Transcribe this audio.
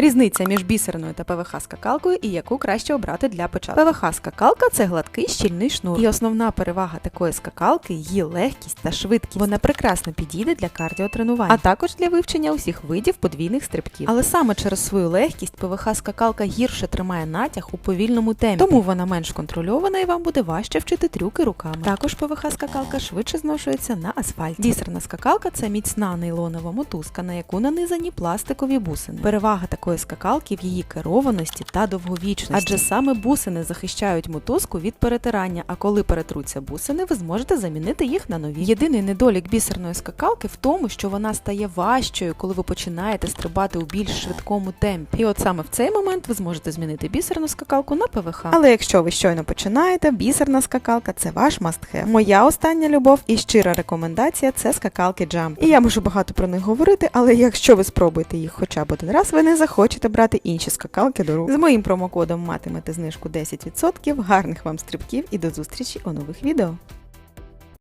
Різниця між бісерною та ПВХ скакалкою і яку краще обрати для початку. ПВХ скакалка це гладкий щільний шнур. І основна перевага такої скакалки її легкість та швидкість. Вона прекрасно підійде для кардіотренувань, а також для вивчення усіх видів подвійних стрибків. Але саме через свою легкість ПВХ скакалка гірше тримає натяг у повільному темпі, тому вона менш контрольована і вам буде важче вчити трюки руками. Також ПВХ скакалка швидше зношується на асфальті. Бісерна скакалка це міцна нейлонова мотузка, на яку нанизані пластикові бусини. Перевага такої скакалки в її керованості та довговічності, адже саме бусини захищають мотузку від перетирання. А коли перетруться бусини, ви зможете замінити їх на нові. Єдиний недолік бісерної скакалки в тому, що вона стає важчою, коли ви починаєте стрибати у більш швидкому темпі. І от саме в цей момент ви зможете змінити бісерну скакалку на ПВХ. Але якщо ви щойно починаєте, бісерна скакалка це ваш must-have. Моя остання любов і щира рекомендація це скакалки Jump. І я можу багато про них говорити, але якщо ви спробуєте їх хоча б один раз, ви не захочете брати інші скакалки до рук. З моїм промокодом матимете знижку 10%. Гарних вам стрибків і до зустрічі у нових відео.